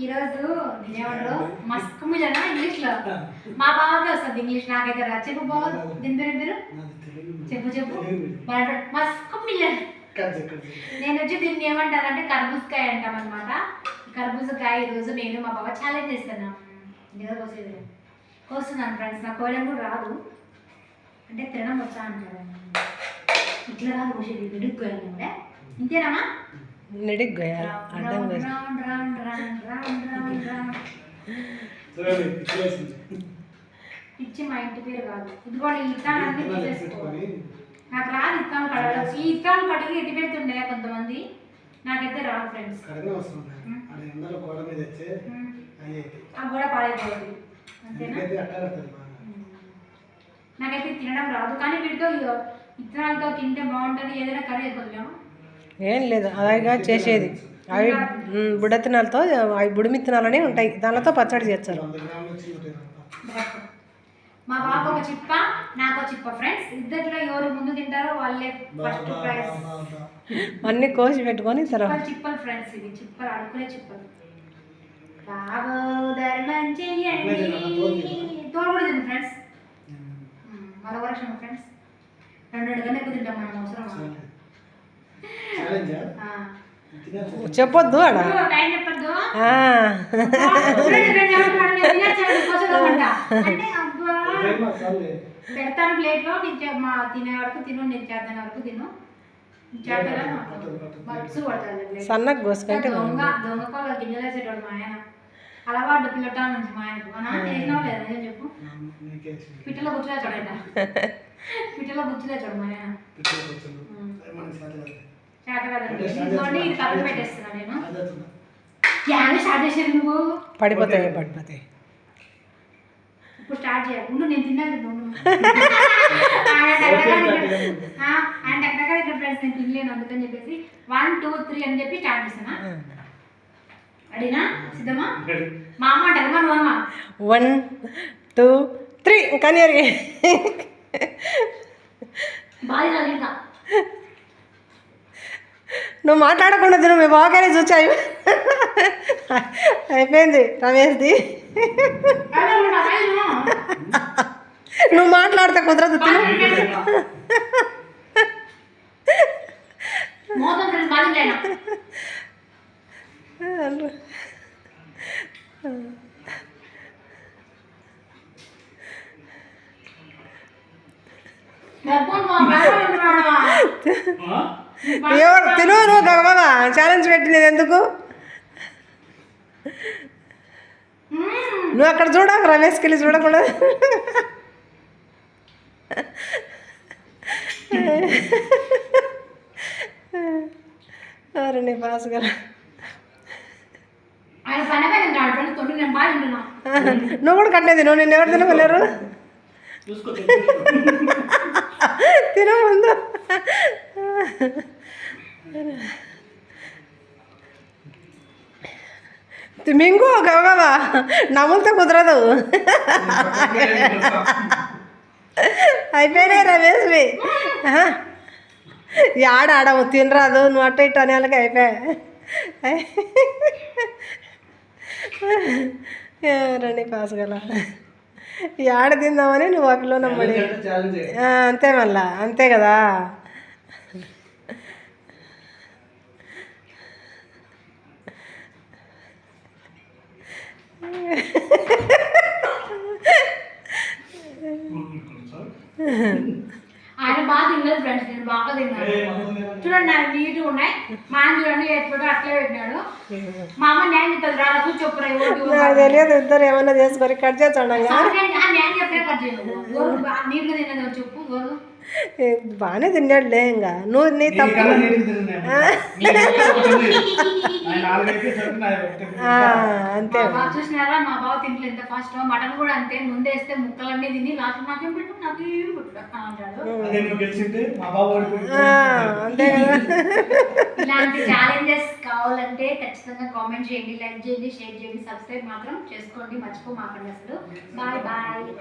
ఈరోజు ఏమంటారు మస్క్ మిలన ఇంగ్లీష్లో మా బావకి వస్తుంది ఇంగ్లీష్ నాకైతే రా చెప్పు బావ దీని పేరు పేరు? చెప్పు చెప్పు. తెలుగు. మీడియం. వాడు అంటాడు, మస్క్ మిలన్ కట్ చేయి, కట్ చేయి. నేను వచ్చి దీన్ని ఏమంటానంటే కర్బూజకాయ అంటాం అనమాట కర్బూజకాయ ఈరోజు నేను మా బాబా ఛాలెంజ్ చేస్తాను ఏదో కోసేది. కోస్తున్నాను ఫ్రెండ్స్ నాకు కోయడం కూడా రాదు. అంటే తినడం వచ్చా అంటారు. ఇట్లా రాదు కోసేది. విడుక్కోయాలి కూడా ఇంతేనమ్మా నిడికి గోయాలి అడ్డం. పిచ్చి మా ఇంటి పేరు కాదు. ఇదిగోండి ఇత్తనాలు తీసేసుకోవాలి నాకు రాదు ఇత్తనాలు కడగడం ఈ ఇత్తనాలు కడిగి ఎట్టి పెడుతుండే కొంతమంది? నాకైతే రాదు ఫ్రెండ్స్. ఆ గోడ బాగా. నాకైతే తినడం రాదు. కానీ వీటితో ఇత్తనాలతో తింటే బాగుంటుంది. ఏదైనా కర్రీ వేసుకోలేము ఏం లేదు అలాగా చేసేది. అవి బుడతినాలతో అవి బుడిమిత్తనాలని ఉంటాయి. దానితో పచ్చడి చేస్తారు. మా బాబు ఒక చిప్ప నాకు ఒక చిప్ప ఫ్రెండ్స్ ఇద్దరిలో ఎవరు ముందు తింటారో వాళ్ళే ఫస్ట్ ప్రైజ్. అన్ని కోసి పెట్టుకొని తర్వాత చిప్పలు ఫ్రెండ్స్ ఇవి. చిప్పలు అడుకునే చిప్పలు. బాబు ధర్మం చెయ్యండి ఫ్రెండ్స్ మరో వర్షం ఫ్రెండ్స్ రెండు రెండు ఎక్కువ తింటాం మనం అవసరం. చెప్పొద్దు నేను చాలులే. పెడతాను ప్లేట్లో నీకు చె- మా తినే వరకు తిను నేను చేద్దాం వరకు తిను. సన్నగా కోసుకుంటే దొంగ దొంగ కోళ్ళ గింజలు వేసేటోడు మా ఆయన. అలవాటు పిల్లట నుంచి మా ఆయనకు. మా నాన్న చేసినావు లేదా నిజం చెప్పు. పిట్టలో గుచ్చులే చూడంట పిట్టలో గుచ్చులే చూడు మా ఆయన. పడిపోతాయి పడిపోతాయి. ఇప్పుడు స్టార్ట్ చేయాలి. నేను తిన్నాను ఆయన దగ్గర ఇక్కడ ఫ్రెండ్స్ నేను తినలేను అందుకని చెప్పేసి వన్ టూ త్రీ అని చెప్పి స్టార్ట్ చేస్తానా అడినా సిద్ధమా? మా అమ్మ అంటారు మా నువ్వు అమ్మ వన్ టూ త్రీ కానీ అరిగి బాగా చదివిందా నువ్వు మాట్లాడకుండా తిను మీ బాగానే చూచాయి అయిపోయింది రమేష్ది. నువ్వు మాట్లాడితే కుదరదు తిను. ఎవరు? తిను నువ్వు గబగబా ఛాలెంజ్ పెట్టినది ఎందుకు? నువ్వు అక్కడ చూడ రమేష్కి వెళ్ళి చూడకూడదు. అరే నీ పాస్ తింటున్నా నువ్వు కూడా కట్టేది నువ్వు నిన్ను ఎవరు తినగలేరు చూసుకో, మింగు గవగవా నవ్వులతో కుదరదు. అయిపోయినాయి రమేష్వి యాడ ఆడవు తినరాదు నువ్వు అట్ట ఇట్ట అనేళ్ళకి అయిపోయా రండి పాస్ గల. యాడ తిందామని నువ్వు వాటిలో నమ్మడి. అంతే మళ్ళా అంతే కదా. ఆయన బాగా తినలేదు ఫ్రెండ్స్ నేను బాగా తిన్నాను. చూడండి నాకు నీట్గా ఉన్నాయి. మా ఆయన చూడండి ఎత్తుకుంటూ అట్లే పెట్టినాడు. మా అమ్మ నేను చెప్తుంది రా కూర్చోప్పురా నాకు తెలియదు ఇద్దరు ఏమన్నా చేసుకొని కట్ చేస్తాడంగా నేను చెప్పే కట్ చేయను. నీట్గా తిన్నది ఎవరు చెప్పు బాగానే తిన్నాడులే ఇంకా. నువ్వు నీ తప్పు అంతే. చూసినారా? మా బావ ఎంత ఫాస్ట్ మటన్ కూడా అంతే ముందేస్తే ముక్కలన్నీ తిని లాస్ట్ నాకేం పెట్టు నాకేం అంతే కదా. ఇలాంటి ఛాలెంజెస్ కావాలంటే ఖచ్చితంగా కామెంట్ చేయండి లైక్ చేయండి షేర్ చేయండి సబ్స్క్రైబ్ మాత్రం చేసుకోండి మర్చిపోమాకండి అసలు. Bye bye